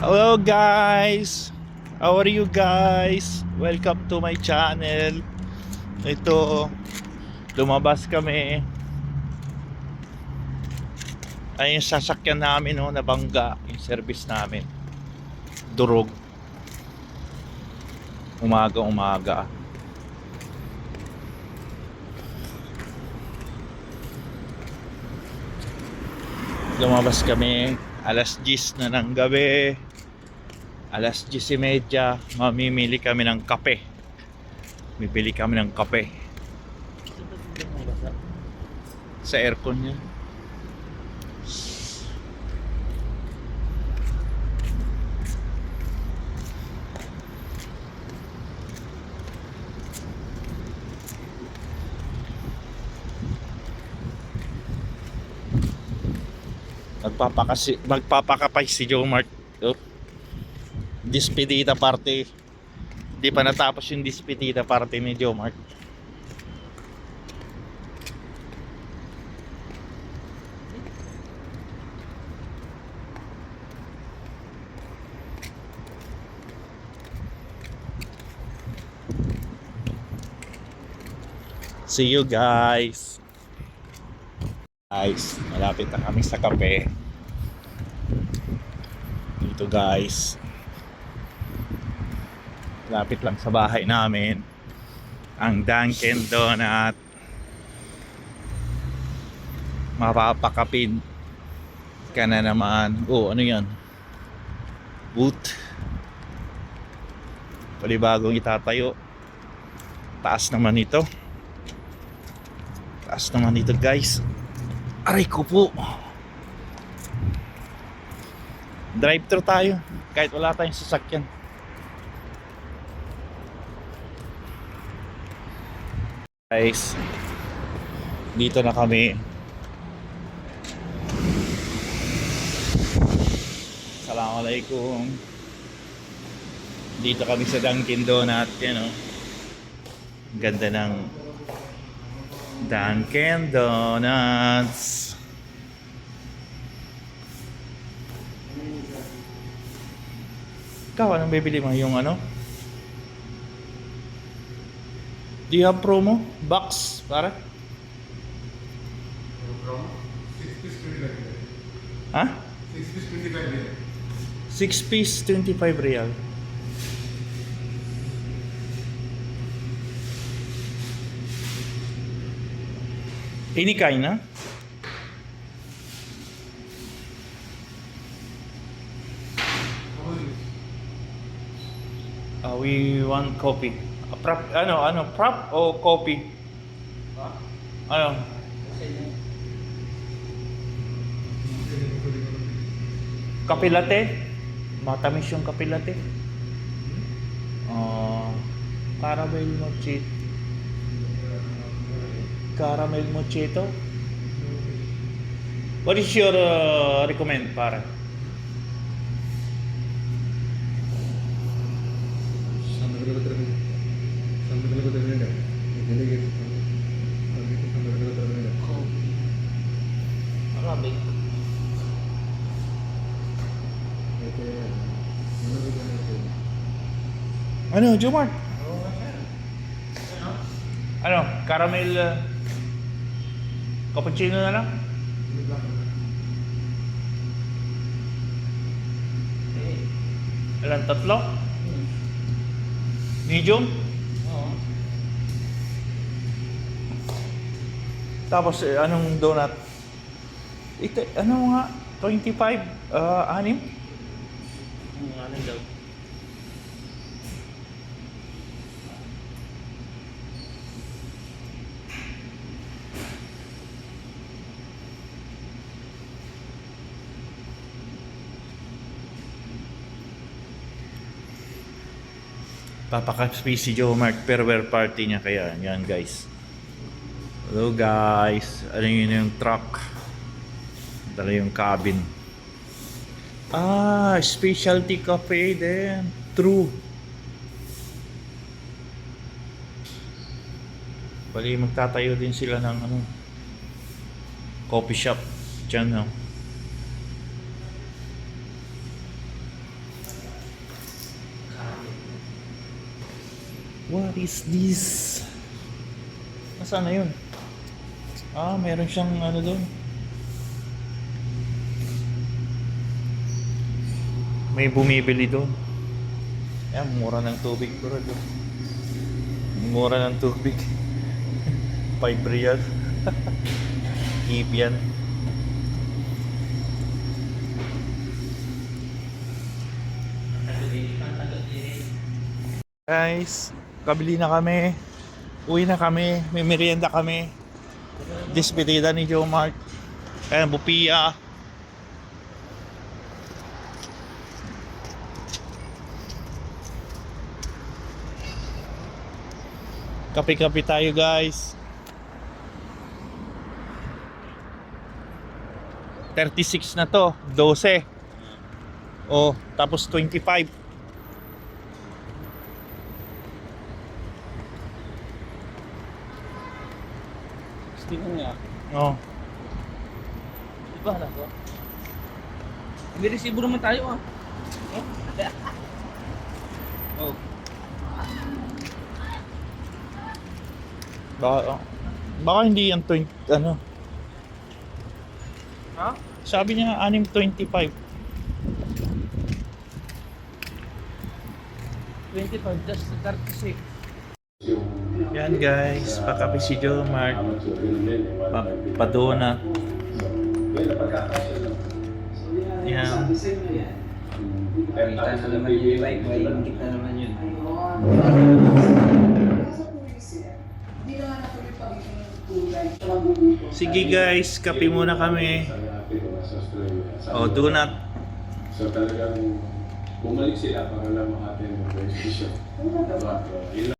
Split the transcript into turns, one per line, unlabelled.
Hello guys! How are you guys? Welcome to my channel. Ito, lumabas kami. Ay yung sasakyan namin no, nabangga yung service namin. Durog. Umaga umaga. Lumabas kami alas 10 na ng gabi alas 10.30 mamimili kami ng kape. Bibili kami ng kape. Sa aircon niya. Magpapakasi magpapakapay si Joe Mart oh. Dispedita party di pa natapos yung Dispedita party ni Joe Mart See you guys. Guys, malapit na kami sa kape. Dito guys. Malapit lang sa bahay namin. Ang Dunkin Donut. Mapapakapin ka na naman. Oh, ano yan? Boot. Palibagong itatayo. Taas naman ito. Taas naman ito guys. Aray ko po. Drive-thru tayo. Kahit wala tayong sasakyan. Guys, dito na kami. Assalamualaikum. Dito kami sa Dunkin Donut. Yan o. Ganda ng Dunkin Donuts. Ikaw, anong bibili mo? Yung ano? Do you have promo? Box? Para? Ha? 6 piece 25 real. Any kind, na? Uh, we want coffee. Prop, ano, ano, prop o coffee? Ano? Kape latte? Matamis yung kape latte. Uh, caramel mochito. Caramel mochito. What is your uh, recommend para? Ano, Jomar? Ano, caramel uh, cappuccino na lang? Ilan, tatlo? Medium?
Oh.
Tapos, eh, anong donut? Ito, ano nga? 25? Uh, anim?
Ano daw?
Papakaspi si Joe Mark Perwer party niya kaya yan guys. Hello guys. Ano yun yung truck? Dala yung cabin. Ah, specialty cafe din. True. Bali magtatayo din sila ng ano coffee shop diyan no. What is this? Nasaan na yun? Ah, meron siyang ano doon. May bumibili doon. Ayan, mura ng tubig bro. doon. Mura ng tubig. 5 real. Yan. Guys, kabili na kami. Uwi na kami. May merienda kami. Despedida ni Joe Mark. Ayan, Bupia. Kape-kape tayo guys. 36 na to, 12. Oh, tapos 25.
Tingnan nga.
Oh.
Di ba alam ko? May resibo naman tayo ah. Oh.
Baka, baka hindi yan 20, ano.
Ha?
Sabi niya 6.25.
25 plus 36.
Yan guys, pakapi si Joe Mark. Pa padona. Yan.
Kita na naman yun, like, maingit na naman yun.
Sige guys, kape muna kami. Oh, donut.
So talagang bumalik sila para lang makatin ng.